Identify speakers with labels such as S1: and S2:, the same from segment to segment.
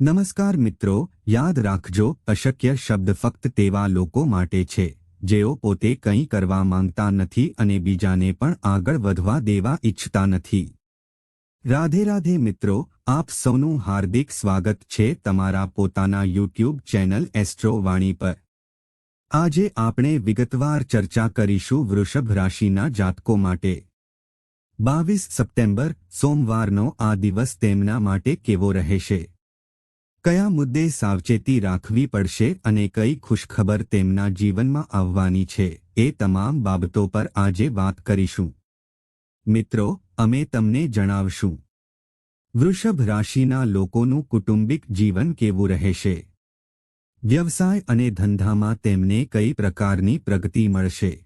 S1: નમસ્કાર મિત્રો, યાદ રાખજો, અશક્ય શબ્દ ફક્ત તેવા લોકો માટે છે, જેઓ પોતે કંઈ કરવા માંગતા નથી અને બીજાને પણ આગળ વધવા દેવા ઈચ્છતા નથી. રાધે રાધે મિત્રો, આપ સૌનું હાર્દિક સ્વાગત છે તમારા પોતાના યુટ્યુબ ચેનલ એસ્ટ્રો વાણી પર. આજે આપણે વિગતવાર ચર્ચા કરીશું વૃષભ રાશિના જાતકો માટે. બાવીસ સપ્ટેમ્બર, સોમવારનો આ દિવસ તેમના માટે કેવો રહેશે? કયા મુદ્દે સાવચેતી રાખવી પડશે અને કઈ ખુશખબર તેમના જીવનમાં આવવાની છે એ તમામ બાબતો પર આજે વાત કરીશું. મિત્રો, અમે તમને જણાવશું. વૃષભ રાશિના લોકોનું કુટુંબિક જીવન કેવું રહેશે? વ્યવસાય અને ધંધામાં તેમને કઈ પ્રકારની પ્રગતિ મળશે?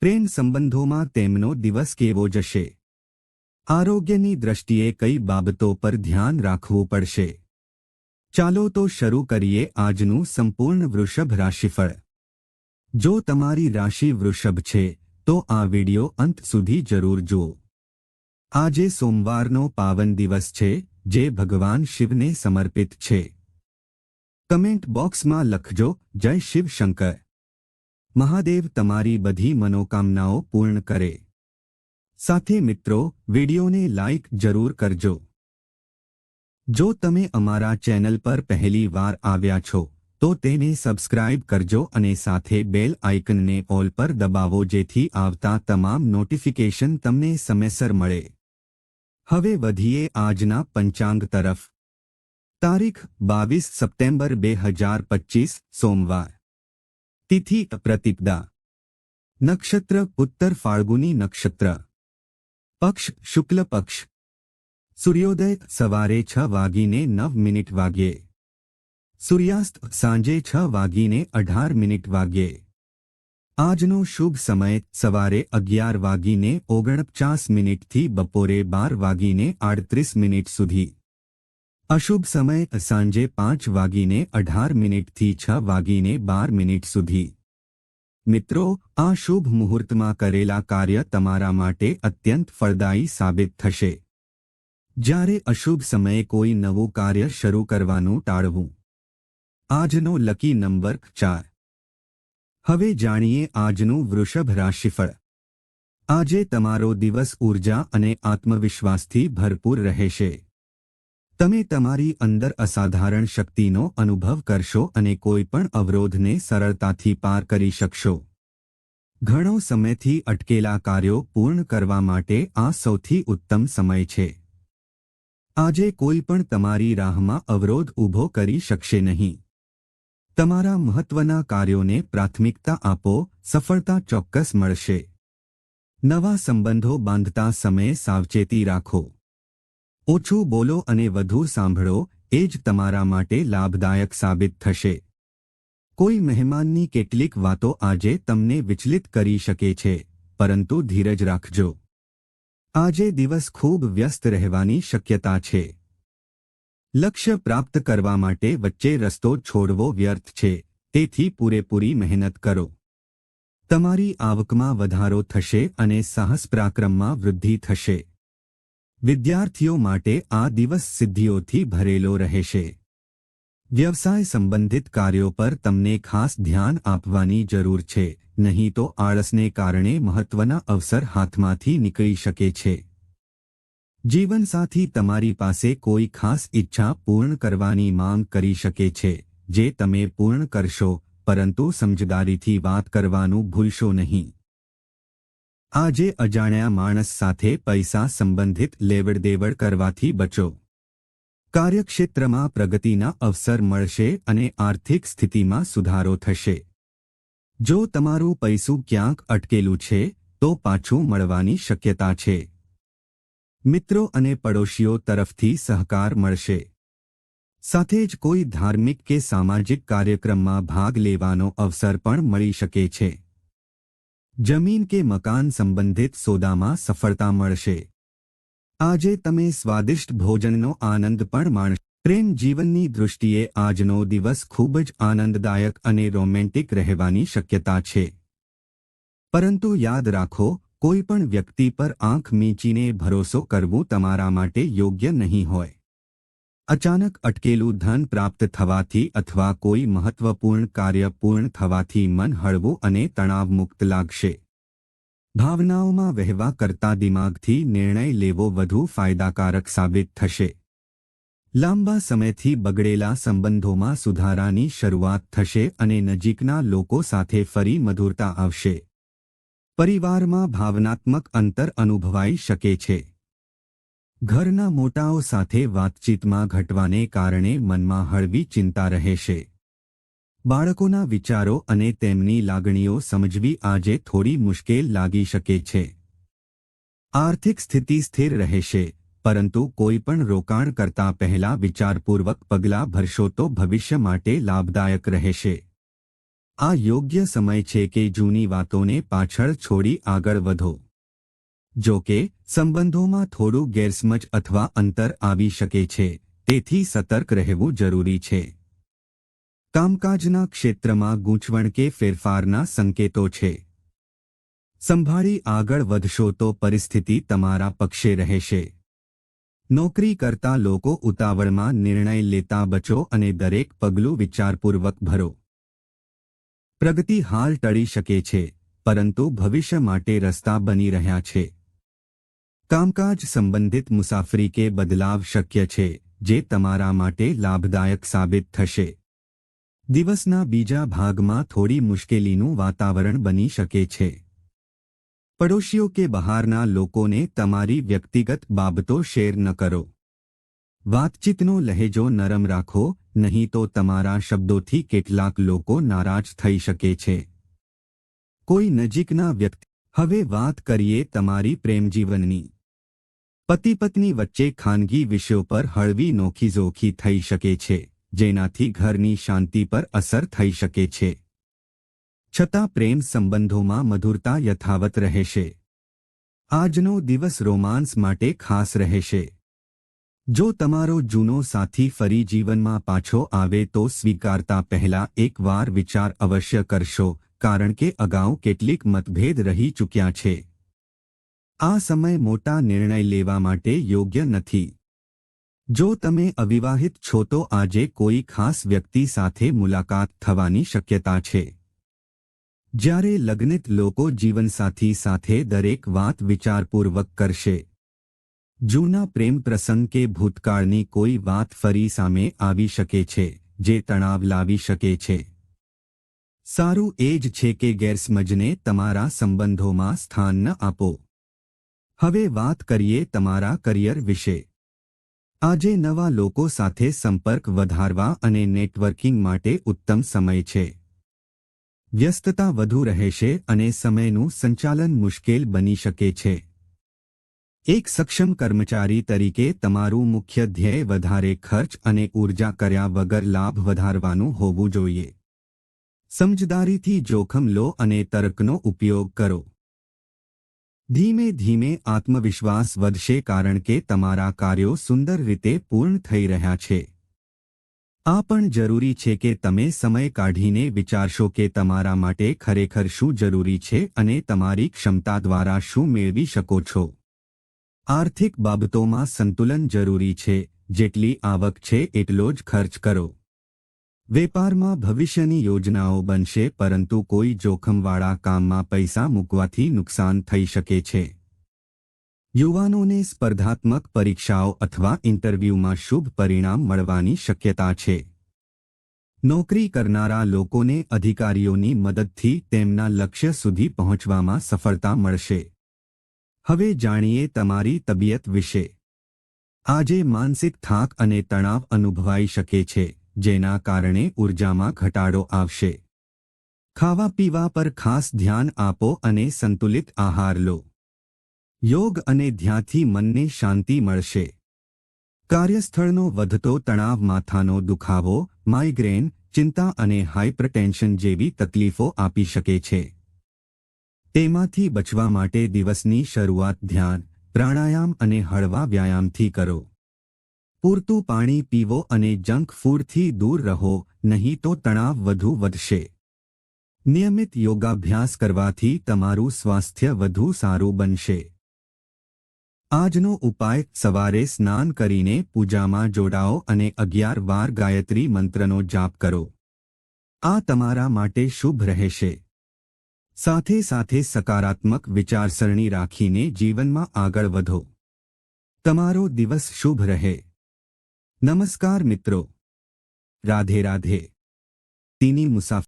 S1: પ્રેમ સંબંધોમાં તેમનો દિવસ કેવો જશે? આરોગ્યની દ્રષ્ટિએ કઈ બાબતો પર ધ્યાન રાખવું પડશે? ચાલો તો શરૂ કરીએ આજનું સંપૂર્ણ વૃષભ રાશિફળ. જો તમારી રાશિ વૃષભ છે, તો આ વિડિયો અંત સુધી જરૂર જુઓ. આજે સોમવારનો પાવન દિવસ છે, જે ભગવાન શિવને સમર્પિત છે. કમેન્ટ બોક્સમાં લખજો, જય શિવ શંકર. મહાદેવ તમારી બધી મનોકામનાઓ પૂર્ણ કરે. સાથે મિત્રો, વિડિયોને લાઇક જરૂર કરજો. જો તમે અમારા ચેનલ પર પહેલી વાર આવ્યા છો, તો તેને સબસ્ક્રાઇબ કરજો અને સાથે બેલ આઇકનને ઓલ પર દબાવો જેથી આવતા તમામ નોટિફિકેશન તમને સમયસર મળે. હવે વધીએ આજના પંચાંગ તરફ. તારીખ બાવીસ સપ્ટેમ્બર બે હજાર પચીસ, સોમવાર. તિથિ પ્રતિપદા. નક્ષત્ર ઉત્તર ફાલ્ગુની નક્ષત્ર. પક્ષ શુક્લ પક્ષ. સૂર્યોદય સવારે છ વાગીને નવ મિનિટ વાગ્યે. સૂર્યાસ્ત સાંજે છ વાગીને અઢાર મિનિટ વાગ્યે. આજનો શુભ સમય સવારે અગિયાર વાગીને ઓગણપચાસ મિનિટથી બપોરે બાર વાગીને આડત્રીસ મિનિટ સુધી. અશુભ સમય સાંજે પાંચ વાગીને અઢાર મિનિટથી છ વાગીને બાર મિનિટ સુધી. મિત્રો, આ શુભ મુહૂર્તમાં કરેલા કાર્ય તમારા માટે અત્યંત ફળદાયી સાબિત થશે. જ્યારે અશુભ સમયે કોઈ નવું કાર્ય શરૂ કરવાનું ટાળવું. આજનો લકી નંબર ચાર. હવે જાણીએ આજનું વૃષભ રાશિફળ. આજે તમારો દિવસ ઊર્જા અને આત્મવિશ્વાસથી ભરપૂર રહેશે. તમે તમારી અંદર અસાધારણ શક્તિનો અનુભવ કરશો અને કોઈ પણ અવરોધને સરળતાથી પાર કરી શકશો. ઘણો સમયથી અટકેલા કાર્યો પૂર્ણ કરવા માટે આ સૌથી ઉત્તમ સમય છે. આજે કોઈ પણ તમારી રાહમાં અવરોધ ઊભો કરી શકશે નહીં. તમારા મહત્વના કાર્યોને પ્રાથમિકતા આપો, સફળતા ચોક્કસ મળશે. નવા સંબંધો બાંધતા સમયે સાવચેતી રાખો. ઓછું બોલો અને વધુ સાંભળો, એ જ તમારા માટે લાભદાયક સાબિત થશે. કોઈ મહેમાનની કેટલીક વાતો આજે તમને વિચલિત કરી શકે છે, પરંતુ ધીરજ રાખજો. આજે દિવસ ખૂબ વ્યસ્ત રહેવાની શક્યતા છે. લક્ષ્ય પ્રાપ્ત કરવા માટે વચ્ચે રસ્તો છોડવો વ્યર્થ છે, તેથી પૂરેપૂરી મહેનત કરો. તમારી આવકમાં વધારો થશે અને સાહસ પરાક્રમમાં વૃદ્ધિ થશે. વિદ્યાર્થીઓ માટે આ દિવસ સિદ્ધિઓથી ભરેલો રહેશે. વ્યવસાય સંબંધિત કાર્યો પર તમને ખાસ ધ્યાન આપવાની જરૂર છે, નહીં તો આળસને કારણે મહત્વના અવસર હાથમાંથી નીકળી શકે છે. જીવનસાથી તમારી પાસે કોઈ ખાસ ઈચ્છા પૂર્ણ કરવાની માંગ કરી શકે છે, જે તમે પૂર્ણ કરશો, પરંતુ સમજદારીથી વાત કરવાનું ભૂલશો નહીં. આજે અજાણ્યા માણસ સાથે પૈસા સંબંધિત લેવડદેવડ કરવાથી બચો. કાર્યક્ષેત્રમાં પ્રગતિના અવસર મળશે અને આર્થિક સ્થિતિમાં સુધારો થશે. જો તમારું પૈસું ક્યાંક અટકેલું છે, તો પાછું મળવાની શક્યતા છે. મિત્રો અને પડોશીઓ તરફથી સહકાર મળશે. સાથે જ કોઈ ધાર્મિક કે સામાજિક કાર્યક્રમમાં ભાગ લેવાનો અવસર પણ મળી શકે છે. જમીન કે મકાન સંબંધિત સોદામાં સફળતા મળશે. આજે તમે સ્વાદિષ્ટ ભોજનનો આનંદ પણ માણશો. પ્રેમ જીવનની દૃષ્ટિએ આજનો દિવસ ખૂબ જ આનંદદાયક અને રોમેન્ટિક રહેવાની શક્યતા છે. પરંતુ યાદ રાખો, કોઈ પણ વ્યક્તિ પર આંખ મીંચીને ભરોસો કરવું તમારા માટે યોગ્ય નહીં હોય. અચાનક અટકેલું ધન પ્રાપ્ત થવાથી અથવા કોઈ મહત્વપૂર્ણ કાર્ય પૂર્ણ થવાથી મન હળવું અને તણાવમુક્ત લાગશે. ભાવનાઓમાં વહેવા કરતા દિમાગથી નિર્ણય લેવો વધુ ફાયદાકારક સાબિત થશે. લાંબા સમયથી બગડેલા સંબંધોમાં સુધારાની શરૂઆત થશે અને નજીકના લોકો સાથે ફરી મધુરતા આવશે. પરિવારમાં ભાવનાત્મક અંતર અનુભવાઈ શકે છે. ઘરના મોટાઓ સાથે વાતચીતમાં ઘટવાને કારણે મનમાં હળવી ચિંતા રહેશે. બાળકોના વિચારો અને તેમની લાગણીઓ સમજવી આજે થોડી મુશ્કેલ લાગી શકે છે. આર્થિક સ્થિતિ સ્થિર રહેશે, પરંતુ કોઈ પણ રોકાણ કરતા પહેલા વિચારપૂર્વક પગલાં ભરશો તો ભવિષ્ય માટે લાભદાયક રહેશે. આ યોગ્ય સમય છે કે જૂની વાતોને પાછળ છોડી આગળ વધો. જો કે, સંબંધોમાં થોડું ગેરસમજ અથવા અંતર આવી શકે છે, તેથી સતર્ક રહેવું જરૂરી છે. કામકાજના ક્ષેત્રમાં ગૂંચવણ કે ફેરફારના સંકેતો છે. સંભાળી આગળ વધશો તો પરિસ્થિતિ તમારા પક્ષે રહેશે. નોકરી કરતા લોકો ઉતાવળમાં નિર્ણય લેતા બચો અને દરેક પગલું વિચારપૂર્વક ભરો. પ્રગતિ હાલ ટળી શકે છે, પરંતુ ભવિષ્ય માટે રસ્તા બની રહ્યા છે. કામકાજ સંબંધિત મુસાફરી કે બદલાવ શક્ય છે, જે તમારા માટે લાભદાયક સાબિત થશે. દિવસના બીજા ભાગમાં થોડી મુશ્કેલીનું વાતાવરણ બની શકે છે. પડોશીઓ કે બહારના લોકોને તમારી વ્યક્તિગત બાબતો શેર ન કરો. વાતચીતનો લહેજો નરમ રાખો, નહીં તો તમારા શબ્દોથી કેટલાક લોકો નારાજ થઈ શકે છે. કોઈ નજીકના વ્યક્તિ, હવે વાત કરીએ તમારી પ્રેમજીવનની. પતિ પત્ની વચ્ચે ખાનગી વિષયો પર હળવી નોખીઝોખી થઈ શકે છે. જેનાથી ઘરની શાંતિ પર અસર થઈ શકે છે. છતાં પ્રેમ સંબંધોમાં મધુરતા યથાવત રહેશે. આજનો દિવસ રોમાન્સ માટે ખાસ રહેશે. જો તમારો જૂનો સાથી ફરી જીવનમાં પાછો આવે તો સ્વીકારતા પહેલા એકવાર વિચાર અવશ્ય કરશો, કારણ કે અગાઉ કેટલીક મતભેદ રહી ચૂક્યા છે. આ સમય મોટા નિર્ણય લેવા માટે યોગ્ય નથી. જો તમે અવિવાહિત છો તો આજે કોઈ ખાસ વ્યક્તિ સાથે મુલાકાત થવાની શક્યતા છે. જ્યારે લગ્નિત લોકો જીવનસાથી સાથે દરેક વાત વિચારપૂર્વક કરશે. જૂના પ્રેમ પ્રસંગ કે ભૂતકાળની કોઈ વાત ફરી સામે આવી શકે છે, જે તણાવ લાવી શકે છે. સારું એ જ છે કે ગેરસમજને તમારા સંબંધોમાં સ્થાન ન આપો. હવે વાત કરીએ તમારા કરિયર વિશે. આજે નવા લોકો સાથે સંપર્ક વધારવા અને નેટવર્કિંગ માટે ઉત્તમ સમય છે. વ્યસ્તતા વધુ રહેશે અને સમયનું સંચાલન મુશ્કેલ બની શકે છે. એક સક્ષમ કર્મચારી તરીકે તમારું મુખ્ય ધ્યેય વધારે ખર્ચ અને ઊર્જા કર્યા વગર લાભ વધારવાનું હોવું જોઈએ. સમજદારીથી જોખમ લો અને તર્કનો ઉપયોગ કરો. ધીમે ધીમે આત્મવિશ્વાસ વધશે કારણ કે તમારા કાર્યો સુંદર રીતે પૂર્ણ થઈ રહ્યા છે. આ પણ જરૂરી છે કે તમે સમય કાઢીને વિચારશો કે તમારા માટે ખરેખર શું જરૂરી છે અને તમારી ક્ષમતા દ્વારા શું મેળવી શકો છો. આર્થિક બાબતોમાં સંતુલન જરૂરી છે, જેટલી આવક છે એટલો જ ખર્ચ કરો. વેપારમાં ભવિષ્યની યોજનાઓ બનશે, પરંતુ કોઈ જોખમવાળા કામમાં પૈસા મૂકવાથી નુકસાન થઈ શકે છે. યુવાનોને સ્પર્ધાત્મક પરીક્ષાઓ અથવા ઇન્ટરવ્યૂમાં શુભ પરિણામ મળવાની શક્યતા છે. નોકરી કરનારા લોકોને અધિકારીઓની મદદથી તેમના લક્ષ્ય સુધી પહોંચવામાં સફળતા મળશે. હવે જાણીએ તમારી તબિયત વિશે. આજે માનસિક થાક અને તણાવ અનુભવાઈ શકે છે. જેના કારણે ઊર્જામાં ઘટાડો આવશે. ખાવા પીવા પર ખાસ ધ્યાન આપો અને સંતુલિત આહાર લો. યોગ અને ધ્યાનથી મનને શાંતિ મળશે. કાર્યસ્થળનો વધતો તણાવ માથાનો દુખાવો, માઇગ્રેન, ચિંતા અને હાઇપરટેન્શન જેવી તકલીફો આપી શકે છે. તેમાંથી બચવા માટે દિવસની શરૂઆત ધ્યાન, પ્રાણાયામ અને હળવા વ્યાયામથી કરો. પૂરતું પાણી પીવો અને જંક ફૂડથી દૂર રહો, નહીં તો તણાવ વધુ વધશે. નિયમિત યોગાભ્યાસ કરવાથી તમારું સ્વાસ્થ્ય વધુ સારું બનશે. આજનો ઉપાય, સવારે સ્નાન કરીને પૂજામાં જોડાઓ અને અગિયાર વાર ગાયત્રી મંત્રનો જાપ કરો. આ તમારા માટે શુભ રહેશે. સાથે સાથે સકારાત્મક વિચારસરણી રાખીને જીવનમાં આગળ વધો. તમારો દિવસ શુભ રહે. નમસ્કાર મિત્રો. રાધે રાધે. તેની મુસાફરી